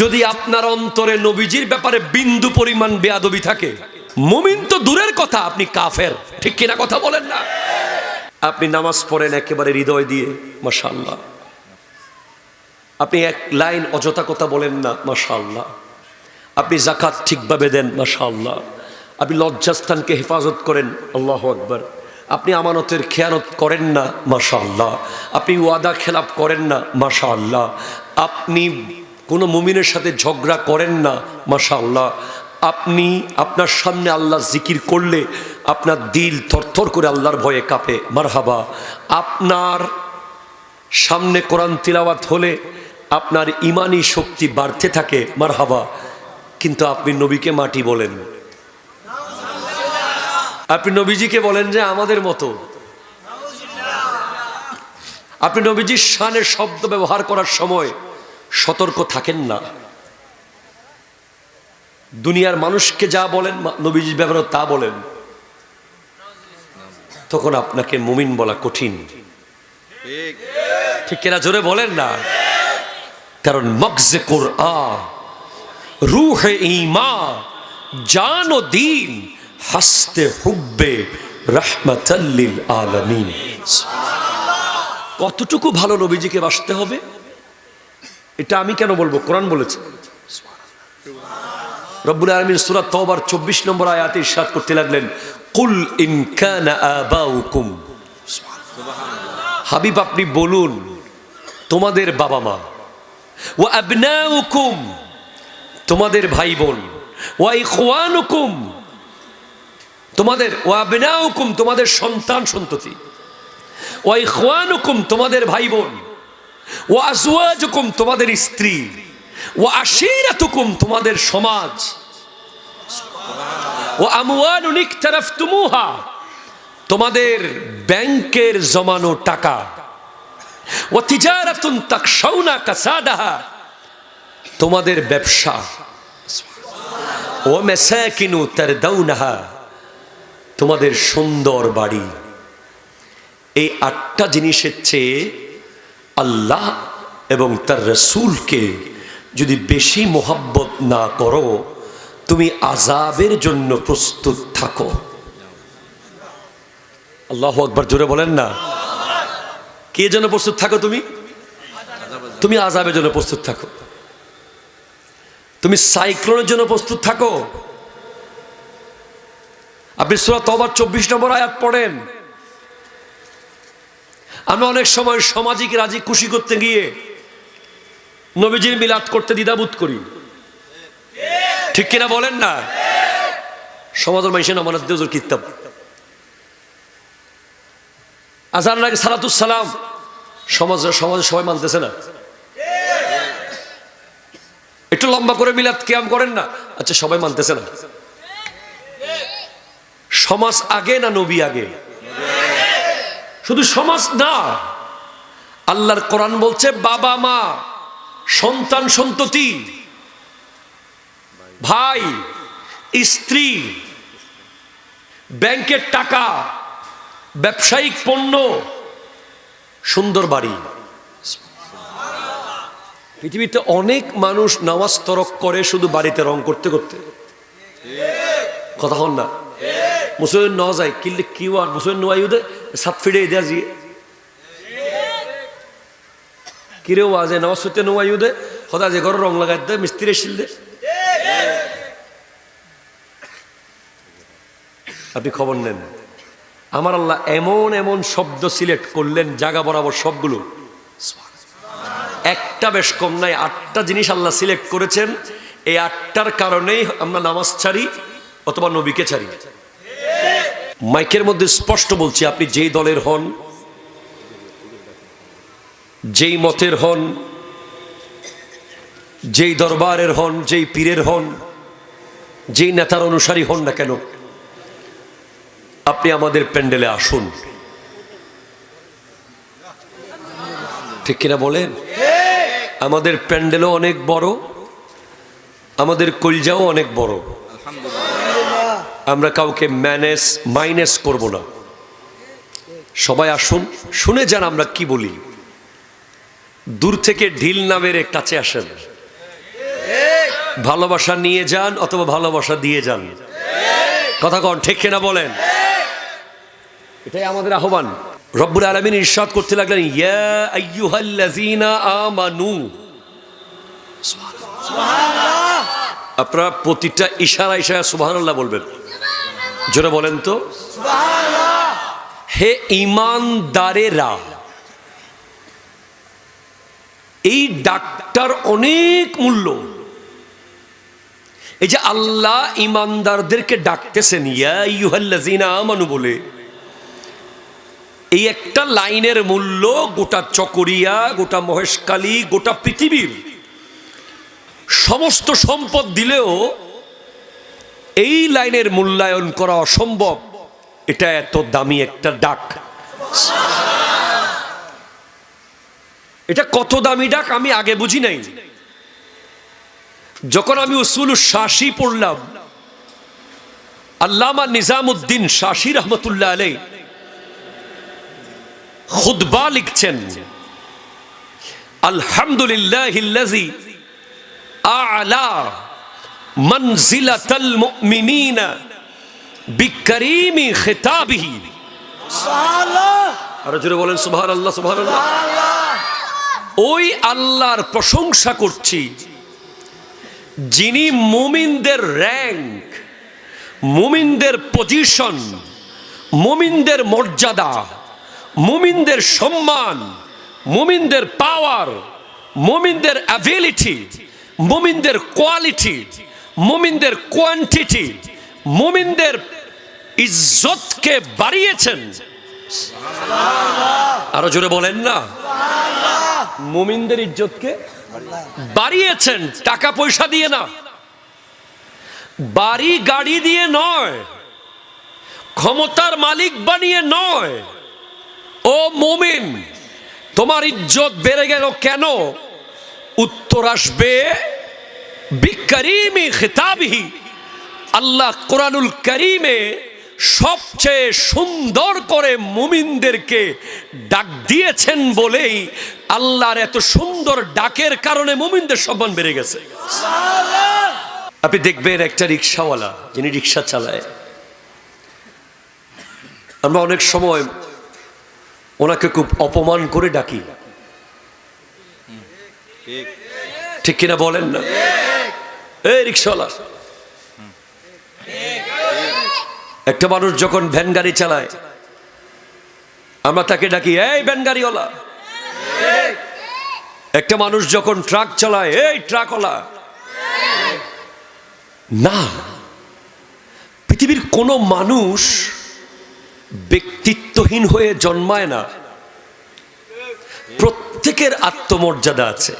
যদি আপনার অন্তরে নবীজির ব্যাপারে বিন্দু পরিমাণ বেয়াদবি থাকে, মুমিন তো দূরের কথা, আপনি কাফের। ঠিক কিনা কথা বলেন না? আপনি নামাজ পড়েন একেবারে হৃদয় দিয়ে মাশাল্লাহ আপনি এক লাইন অযথা কথা বলেন না মাশাল্লাহ আপনি জাকাত ঠিকভাবে দেন মাশাল্লাহ আপনি লজ্জাস্থানকে হেফাজত করেন, আল্লাহ আকবর। আপনি আমানতের খেয়ানত করেন না মাশাল্লাহ আপনি ওয়াদা খেলাপ করেন না মাশাল্লাহ আপনি কোনো মুমিনের সাথে ঝগড়া করেন না মাশাল্লাহ আপনি আপনার সামনে আল্লাহ জিকির করলে আপনার দিল থরথর করে আল্লাহর ভয়ে কাঁপে, মারহাবা। আপনার সামনে কোরআন তিলাওয়াত হলে আপনার ইমানি শক্তি বাড়তে থাকে, মারহাবা। কিন্তু আপনি নবীকে মাটি বলেন। আপনি নবীজিকে বলেন যে, আমাদের মতো। আপনি নবীজির শানের শব্দ ব্যবহার করার সময় সতর্ক থাকেন না। দুনিয়ার মানুষকে যা বলেন নবীজির ব্যাপারে তা বলেন। তখন আপনাকে মুমিন বলা কঠিন। ঠিক কিনা জোরে বলেন না? কারণ মগজে কোরআ রুহে ইমা জান দিন, হাসতে হুব্বে, রহমতাল্লিল আলমিন। কতটুকু ভালো নবীজিকে বাসতে হবে? এটা আমি কেন বলব? কোরআন বলেছে। রব্বুল আলমিন সুরাত তওবার চব্বিশ নম্বর আয়াতে ইরশাদ করতে লাগলেন, কুল ইন কানা আবাউকুম। হাবিব, আপনি বলুন, তোমাদের বাবা মা ও আবনাউকুম, তোমাদের ভাই বোন ও ইখওয়ানুকুম, তোমাদের ও আবনাউকুম, তোমাদের সন্তান সন্ততি ও ইখওয়ানুকুম, তোমাদের ভাই বোন ও আজওয়াজুকুম তোমাদের স্ত্রী ও আশিরাতুকুম তোমাদের সমাজ। ও আমওয়ালুন ইকতারাফতুমুহা, তোমাদের ব্যাংকের জমানো টাকা। ও তিজারাতুন তাকশাউনা কাসাদাহা, তোমাদের ব্যবসা। ও মেসাকিনু তারদাউনাহা, তোমাদের সুন্দর বাড়ি। এই আটটা জিনিসের চেয়ে আল্লাহ এবং তার রসুলকে যদি বেশি মোহাব্বত না করো, তুমি আজাবের জন্য প্রস্তুত থাকো। আল্লাহ আকবার, জোরে বলেন না। কে জন্য প্রস্তুত থাকো তুমি? তুমি আজাবের জন্য প্রস্তুত থাকো। তুমি সাইক্লোনের জন্য প্রস্তুত থাকো। আপনি সুরা তবার চব্বিশ নম্বর আয়াত পড়েন। আমরা অনেক সময় সামাজিক রাজি খুশি করতে গিয়ে নবীজির মিলাদ করতে দ্বিধাবোধ করি। ঠিক কিনা বলেন না? সমাজের মানুষের আমানত দেওজোর কিতাব। আজান লাগে সালাতুস সালাম? সমাজ সমাজে সবাই মানতেছে না। একটু লম্বা করে মিলাদ কেয়াম করেন না? আচ্ছা সবাই মানতেছে না। সমাজ আগে না নবী আগে? শুধু সমাজ না, আল্লাহর কোরআন বলছে, বাবা মা, সন্তান সন্ততি, ভাই, স্ত্রী, ব্যাংকের টাকা, ব্যবসায়িক পণ্য, সুন্দর বাড়ি। পৃথিবীতে অনেক মানুষ নামাজ তরক করে শুধু বাড়িতে রং করতে করতে। কথা হন না? মুসলিম ন যায় কিনলে কি আর, মুসলিম নোয়াইউদে সাত ফিরে দেয়া জি। কিরেও আজে, নামাজ সত্যি নোয়াইউদে হদা যে ঘর রং লাগাই দে, মিস্ত্রি শিল দে। আপনি খবর নেন। আমার আল্লাহ এমন এমন শব্দ সিলেক্ট করলেন, জায়গা বরাবর সবগুলো। একটা বেশ কম নাই, আটটা জিনিস আল্লাহ সিলেক্ট করেছেন। এই আটটার কারণেই আমরা নামাজ ছাড়ি অথবা নবীকে ছাড়ি। মাইকের মধ্যে স্পষ্ট বলছি, আপনি যেই দলের হন, যেই মতের হন, যেই দরবারের হন, যেই পীরের হন, যেই নেতার অনুসারী হন না কেন, আপনি আমাদের প্যান্ডেলে আসুন। ঠিক কিনা বলেন? আমাদের প্যান্ডেলও অনেক বড়, আমাদের কলজাও অনেক বড়। আমরা কাউকে ম্যানেজ মাইনাস করব না। সবাই আসুন, শুনে যান আমরা কি বলি। দূর থেকে ঢিল না মেরে কাছে আসেন। ভালোবাসা নিয়ে যান অথবা ভালোবাসা দিয়ে যান। কথা কন, ঠিক কিনা বলেন? এটাই আমাদের আহ্বান। রব্বুল আলমিন ইরশাদ করতে লাগলেন আপনারা প্রতিটা ইশারা ইশারা সুবহানাল্লাহ বলবেন। জোরে বলেন তো। হে ইমানদারেরা, এই ডাক্তার অনেক মূল্য। এই যে আল্লাহ ইমানদারদেরকে ডাকতেছেন, ইয়া ইউহাল্লাযীনা আমানু বলে, এই একটা লাইনের মূল্য গোটা চকরিয়া, গোটা মহেশকালী গোটা পৃথিবীর সমস্ত সম্পদ দিলেও এই লাইনের মূল্যায়ন করা অসম্ভব। এটা এত দামি একটা ডাক। এটা কত দামি ডাক আমি আগে বুঝি নাই। যখন আমি উসুল শাসি পড়লাম, আল্লামা নিজামুদ্দিন শাসি রহমতুল্লাহ আলাই খুদবা লিখছেন আলহামদুলিল্লাহ আলা মনজিলাতাল মুমিনিনা বিকরিমি খিতাবিহি। সুবহানাল্লাহ। আরও জোরে বলেন সুবহানাল্লাহ সুবহানাল্লাহ। ওই আল্লাহর প্রশংসা করছি যিনি মুমিনদের র্যাঙ্ক মুমিনদের পজিশন মুমিনদের মর্যাদা মুমিনদের সম্মান মুমিনদের পাওয়ার মুমিনদের অ্যাবিলিটি মুমিনদের কোয়ালিটি মুমিনদের কোয়ান্টিটি মুমিনদের ইজ্জতকে বাড়িয়েছেন। আরও জোরে বলেন না। মুমিনদের ইজ্জতকে বাড়িয়েছেন টাকা পয়সা দিয়ে না। বাড়ি গাড়ি দিয়ে নয়। ক্ষমতার মালিক বানিয়ে নয়। ও মুমিন তোমার ইজ্জত বেড়ে গেল কেন? উত্তর আসবে বিকরিমি খিতাবিহি। আল্লাহ কোরআনুল করিমে সবচেয়ে সুন্দর করে মুমিনদেরকে ডাক দিয়েছেন বলেই আল্লাহর এত সুন্দর ডাকের কারণে মুমিনদের সম্মান বেড়ে গেছে। আপনি দেখবেন একটা রিক্সাওয়ালা, যিনি রিক্সা চালায়, আমরা অনেক সময় ওনাকে খুব অপমান করে ডাকি। ঠিক কিনা বলেন না? এই রিক্সাওয়ালা একটা মানুষ যখন ভ্যান গাড়ি চালায়, আমরা তাকে ডাকি, এই ভ্যান গাড়িওয়ালা। একটা মানুষ যখন ট্রাক চালায়, এই ট্রাকওয়ালা। না, পৃথিবীর কোনো মানুষ ব্যক্তিত্বহীন হয়ে জন্মায় না। প্রত্যেকের আত্মমর্যাদা আছে।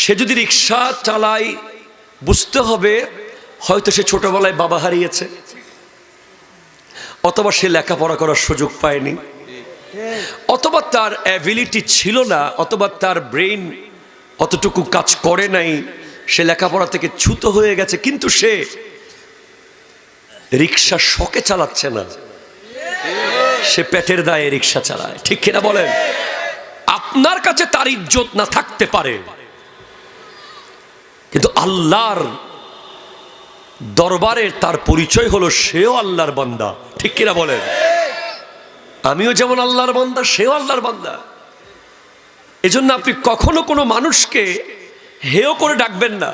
সে যদি রিক্সা চালায়, বুঝতে হবে হয়তো সে ছোটবেলায় বাবা হারিয়েছে, অথবা সে লেখাপড়া করার সুযোগ পায়নি, অথবা তার অ্যাবিলিটি ছিল না, অথবা তার ব্রেন অতটুকু কাজ করে নাই, সে লেখাপড়া থেকে ছুত হয়ে গেছে, কিন্তু সে রিক্সা শখে চালাচ্ছে না। সে পেটের দায়ে রিক্সা চালায়, ঠিক কিনা বলেন? আপনার কাছে তার ইজ্জত না থাকতে পারে। আল্লাহর দরবারে তার পরিচয় হলো সেও আল্লাহর বান্দা। ঠিক কিনা বলেন? আমিও যেমন আল্লাহর বান্দা, সেও আল্লাহর বান্দা। এজন্য আপনি কখনো কোনো মানুষকে হেয় করে ডাকবেন না।